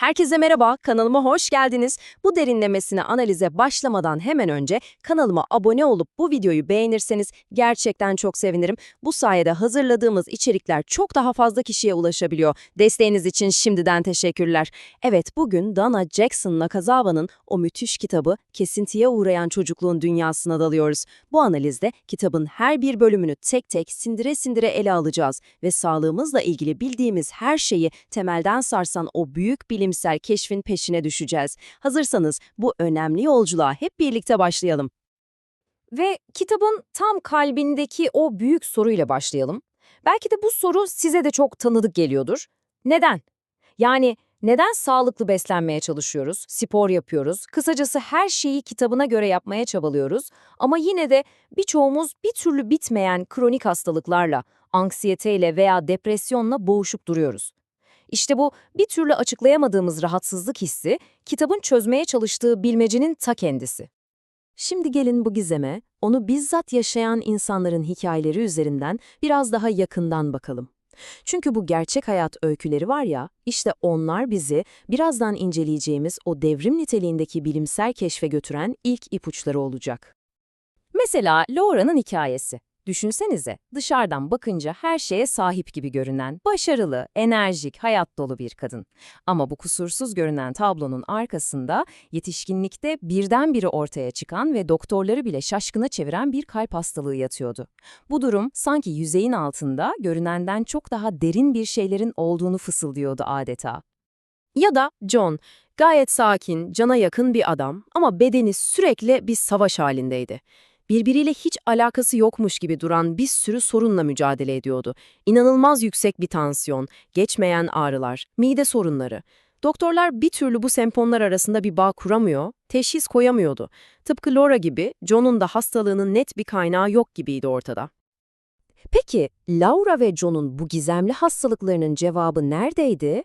Herkese merhaba, kanalıma hoş geldiniz. Bu derinlemesine analize başlamadan hemen önce kanalıma abone olup bu videoyu beğenirseniz gerçekten çok sevinirim. Bu sayede hazırladığımız içerikler çok daha fazla kişiye ulaşabiliyor. Desteğiniz için şimdiden teşekkürler. Evet, bugün Dana Jackson Nakazawa'nın o müthiş kitabı Kesintiye Uğrayan Çocukluğun Dünyasına dalıyoruz. Bu analizde kitabın her bir bölümünü tek tek sindire sindire ele alacağız ve sağlığımızla ilgili bildiğimiz her şeyi temelden sarsan o büyük bilimsel keşfin peşine düşeceğiz. Hazırsanız bu önemli yolculuğa hep birlikte başlayalım. Ve kitabın tam kalbindeki o büyük soruyla başlayalım. Belki de bu soru size de çok tanıdık geliyordur. Neden? Yani neden sağlıklı beslenmeye çalışıyoruz, spor yapıyoruz, kısacası her şeyi kitabına göre yapmaya çabalıyoruz ama yine de birçoğumuz bir türlü bitmeyen kronik hastalıklarla, anksiyeteyle veya depresyonla boğuşup duruyoruz. İşte bu bir türlü açıklayamadığımız rahatsızlık hissi, kitabın çözmeye çalıştığı bilmecenin ta kendisi. Şimdi gelin bu gizeme, onu bizzat yaşayan insanların hikayeleri üzerinden biraz daha yakından bakalım. Çünkü bu gerçek hayat öyküleri var ya, işte onlar bizi birazdan inceleyeceğimiz o devrim niteliğindeki bilimsel keşfe götüren ilk ipuçları olacak. Mesela Laura'nın hikayesi. Düşünsenize, dışarıdan bakınca her şeye sahip gibi görünen, başarılı, enerjik, hayat dolu bir kadın. Ama bu kusursuz görünen tablonun arkasında yetişkinlikte birdenbire ortaya çıkan ve doktorları bile şaşkına çeviren bir kalp hastalığı yatıyordu. Bu durum sanki yüzeyin altında görünenden çok daha derin bir şeylerin olduğunu fısıldıyordu adeta. Ya da John, gayet sakin, cana yakın bir adam ama bedeni sürekli bir savaş halindeydi. Birbiriyle hiç alakası yokmuş gibi duran bir sürü sorunla mücadele ediyordu. İnanılmaz yüksek bir tansiyon, geçmeyen ağrılar, mide sorunları. Doktorlar bir türlü bu semptomlar arasında bir bağ kuramıyor, teşhis koyamıyordu. Tıpkı Laura gibi John'un da hastalığının net bir kaynağı yok gibiydi ortada. Peki Laura ve John'un bu gizemli hastalıklarının cevabı neredeydi?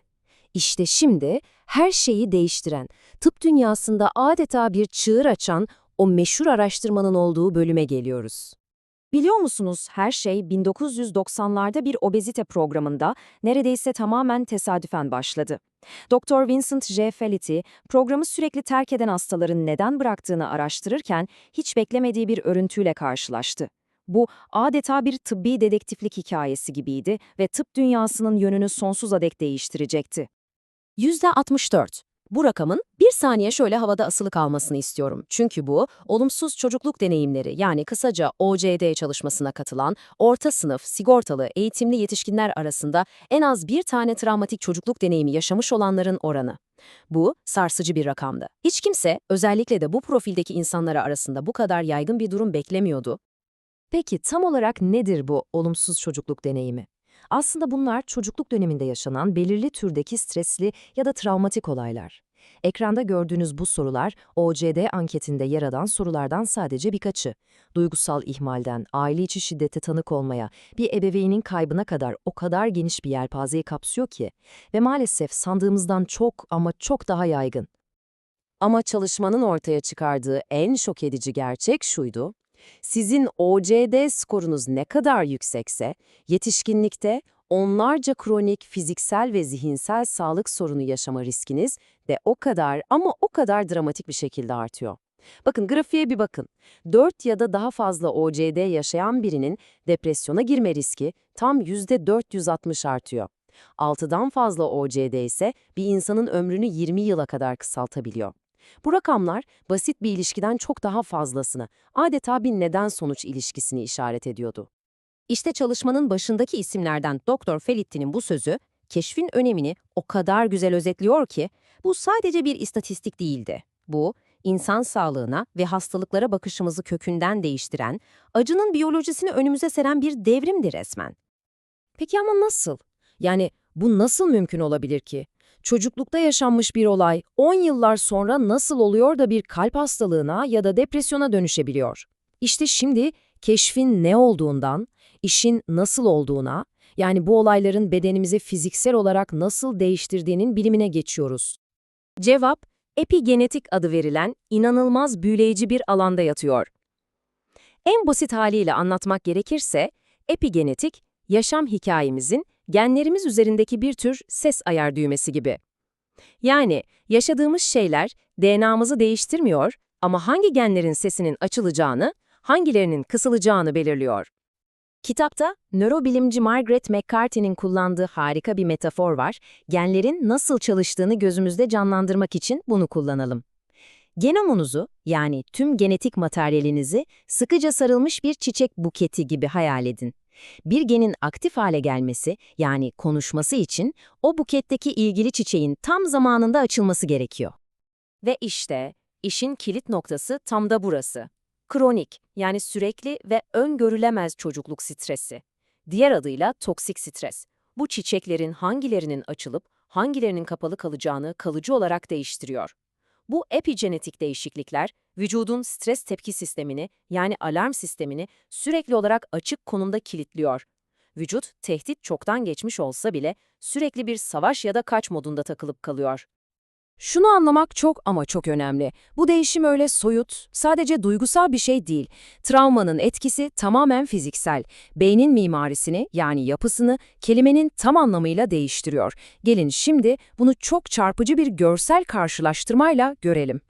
İşte şimdi her şeyi değiştiren, tıp dünyasında adeta bir çığır açan o meşhur araştırmanın olduğu bölüme geliyoruz. Biliyor musunuz her şey 1990'larda bir obezite programında neredeyse tamamen tesadüfen başladı. Dr. Vincent J. Felitti, programı sürekli terk eden hastaların neden bıraktığını araştırırken hiç beklemediği bir örüntüyle karşılaştı. Bu adeta bir tıbbi dedektiflik hikayesi gibiydi ve tıp dünyasının yönünü sonsuza dek değiştirecekti. %64. Bu rakamın bir saniye şöyle havada asılı kalmasını istiyorum. Çünkü bu, olumsuz çocukluk deneyimleri yani kısaca OCD çalışmasına katılan, orta sınıf, sigortalı, eğitimli yetişkinler arasında en az bir tane travmatik çocukluk deneyimi yaşamış olanların oranı. Bu, sarsıcı bir rakamdı. Hiç kimse, özellikle de bu profildeki insanlara arasında bu kadar yaygın bir durum beklemiyordu. Peki tam olarak nedir bu olumsuz çocukluk deneyimi? Aslında bunlar çocukluk döneminde yaşanan belirli türdeki stresli ya da travmatik olaylar. Ekranda gördüğünüz bu sorular OCD anketinde yer alan sorulardan sadece birkaçı. Duygusal ihmalden, aile içi şiddete tanık olmaya, bir ebeveynin kaybına kadar o kadar geniş bir yelpazeyi kapsıyor ki ve maalesef sandığımızdan çok ama çok daha yaygın. Ama çalışmanın ortaya çıkardığı en şok edici gerçek şuydu. Sizin OCD skorunuz ne kadar yüksekse, yetişkinlikte onlarca kronik fiziksel ve zihinsel sağlık sorunu yaşama riskiniz de o kadar ama o kadar dramatik bir şekilde artıyor. Bakın grafiğe bir bakın. 4 ya da daha fazla OCD yaşayan birinin depresyona girme riski tam %460 artıyor. 6'dan fazla OCD ise bir insanın ömrünü 20 yıla kadar kısaltabiliyor. Bu rakamlar basit bir ilişkiden çok daha fazlasını, adeta bir neden-sonuç ilişkisini işaret ediyordu. İşte çalışmanın başındaki isimlerden Dr. Felitti'nin bu sözü, keşfin önemini o kadar güzel özetliyor ki, bu sadece bir istatistik değildi. Bu, insan sağlığına ve hastalıklara bakışımızı kökünden değiştiren, acının biyolojisini önümüze seren bir devrimdi resmen. Peki ama nasıl? Yani bu nasıl mümkün olabilir ki? Çocuklukta yaşanmış bir olay 10 yıllar sonra nasıl oluyor da bir kalp hastalığına ya da depresyona dönüşebiliyor? İşte şimdi keşfin ne olduğundan, işin nasıl olduğuna, yani bu olayların bedenimizi fiziksel olarak nasıl değiştirdiğinin bilimine geçiyoruz. Cevap, epigenetik adı verilen inanılmaz büyüleyici bir alanda yatıyor. En basit haliyle anlatmak gerekirse, epigenetik, yaşam hikayemizin genlerimiz üzerindeki bir tür ses ayar düğmesi gibi. Yani yaşadığımız şeyler DNA'mızı değiştirmiyor ama hangi genlerin sesinin açılacağını, hangilerinin kısılacağını belirliyor. Kitapta nörobilimci Margaret McCarthy'nin kullandığı harika bir metafor var. Genlerin nasıl çalıştığını gözümüzde canlandırmak için bunu kullanalım. Genomunuzu yani tüm genetik materyalinizi sıkıca sarılmış bir çiçek buketi gibi hayal edin. Bir genin aktif hale gelmesi yani konuşması için o buketteki ilgili çiçeğin tam zamanında açılması gerekiyor. Ve işte işin kilit noktası tam da burası. Kronik yani sürekli ve öngörülemez çocukluk stresi. Diğer adıyla toksik stres. Bu çiçeklerin hangilerinin açılıp hangilerinin kapalı kalacağını kalıcı olarak değiştiriyor. Bu epigenetik değişiklikler vücudun stres tepki sistemini yani alarm sistemini sürekli olarak açık konumda kilitliyor. Vücut tehdit çoktan geçmiş olsa bile sürekli bir savaş ya da kaç modunda takılıp kalıyor. Şunu anlamak çok ama çok önemli. Bu değişim öyle soyut, sadece duygusal bir şey değil. Travmanın etkisi tamamen fiziksel. Beynin mimarisini yani yapısını kelimenin tam anlamıyla değiştiriyor. Gelin şimdi bunu çok çarpıcı bir görsel karşılaştırmayla görelim.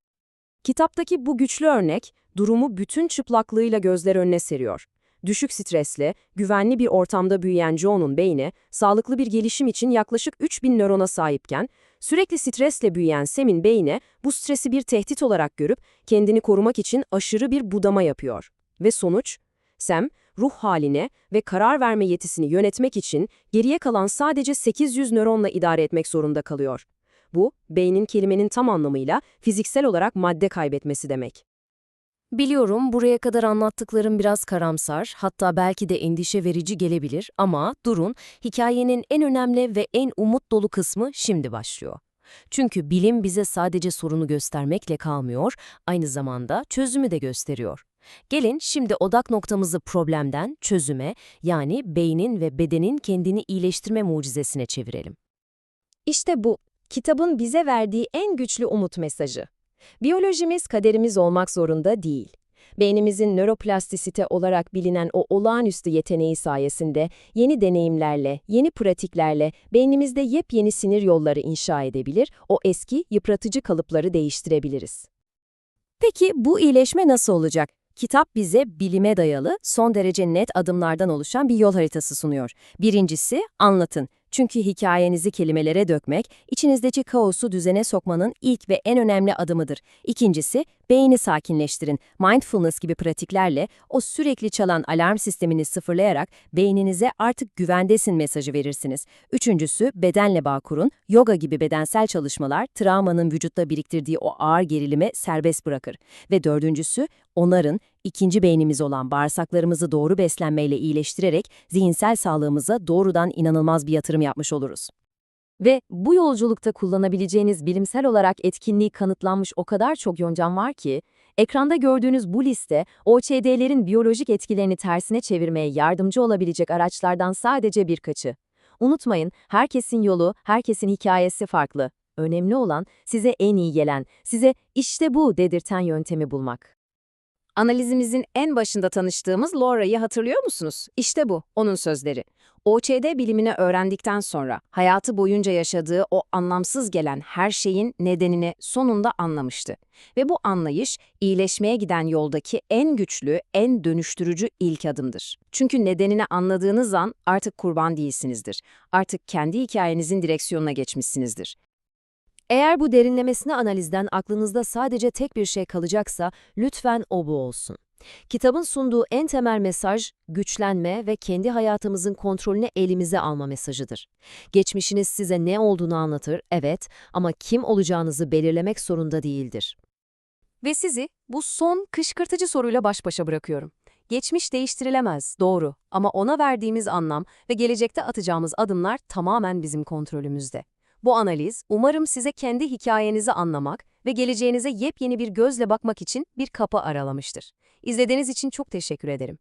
Kitaptaki bu güçlü örnek durumu bütün çıplaklığıyla gözler önüne seriyor. Düşük stresle, güvenli bir ortamda büyüyen Joe'nun beyni, sağlıklı bir gelişim için yaklaşık 3000 nörona sahipken, sürekli stresle büyüyen Sam'in beyni bu stresi bir tehdit olarak görüp kendini korumak için aşırı bir budama yapıyor. Ve sonuç? Sam, ruh haline ve karar verme yetisini yönetmek için geriye kalan sadece 800 nöronla idare etmek zorunda kalıyor. Bu, beynin kelimenin tam anlamıyla fiziksel olarak madde kaybetmesi demek. Biliyorum buraya kadar anlattıklarım biraz karamsar, hatta belki de endişe verici gelebilir ama durun, hikayenin en önemli ve en umut dolu kısmı şimdi başlıyor. Çünkü bilim bize sadece sorunu göstermekle kalmıyor, aynı zamanda çözümü de gösteriyor. Gelin şimdi odak noktamızı problemden çözüme, yani beynin ve bedenin kendini iyileştirme mucizesine çevirelim. İşte bu, kitabın bize verdiği en güçlü umut mesajı. Biyolojimiz kaderimiz olmak zorunda değil. Beynimizin nöroplastisite olarak bilinen o olağanüstü yeteneği sayesinde yeni deneyimlerle, yeni pratiklerle beynimizde yepyeni sinir yolları inşa edebilir, o eski yıpratıcı kalıpları değiştirebiliriz. Peki bu iyileşme nasıl olacak? Kitap bize bilime dayalı, son derece net adımlardan oluşan bir yol haritası sunuyor. Birincisi, anlatın. Çünkü hikayenizi kelimelere dökmek, içinizdeki kaosu düzene sokmanın ilk ve en önemli adımıdır. İkincisi, beyni sakinleştirin. Mindfulness gibi pratiklerle o sürekli çalan alarm sistemini sıfırlayarak beyninize artık güvendesin mesajı verirsiniz. Üçüncüsü, bedenle bağ kurun. Yoga gibi bedensel çalışmalar travmanın vücutta biriktirdiği o ağır gerilimi serbest bırakır. Ve dördüncüsü, onarın, ikinci beynimiz olan bağırsaklarımızı doğru beslenmeyle iyileştirerek zihinsel sağlığımıza doğrudan inanılmaz bir yatırım yapmış oluruz. Ve bu yolculukta kullanabileceğiniz bilimsel olarak etkinliği kanıtlanmış o kadar çok yöntem var ki, ekranda gördüğünüz bu liste, OÇD'lerin biyolojik etkilerini tersine çevirmeye yardımcı olabilecek araçlardan sadece birkaçı. Unutmayın, herkesin yolu, herkesin hikayesi farklı. Önemli olan size en iyi gelen, size işte bu dedirten yöntemi bulmak. Analizimizin en başında tanıştığımız Laura'yı hatırlıyor musunuz? İşte bu, onun sözleri. OÇD bilimini öğrendikten sonra hayatı boyunca yaşadığı o anlamsız gelen her şeyin nedenini sonunda anlamıştı. Ve bu anlayış iyileşmeye giden yoldaki en güçlü, en dönüştürücü ilk adımdır. Çünkü nedenini anladığınız an artık kurban değilsinizdir. Artık kendi hikayenizin direksiyonuna geçmişsinizdir. Eğer bu derinlemesine analizden aklınızda sadece tek bir şey kalacaksa lütfen o bu olsun. Kitabın sunduğu en temel mesaj, güçlenme ve kendi hayatımızın kontrolünü elimize alma mesajıdır. Geçmişiniz size ne olduğunu anlatır, evet ama kim olacağınızı belirlemek zorunda değildir. Ve sizi bu son kışkırtıcı soruyla baş başa bırakıyorum. Geçmiş değiştirilemez, doğru ama ona verdiğimiz anlam ve gelecekte atacağımız adımlar tamamen bizim kontrolümüzde. Bu analiz, umarım size kendi hikayenizi anlamak ve geleceğinize yepyeni bir gözle bakmak için bir kapı aralamıştır. İzlediğiniz için çok teşekkür ederim.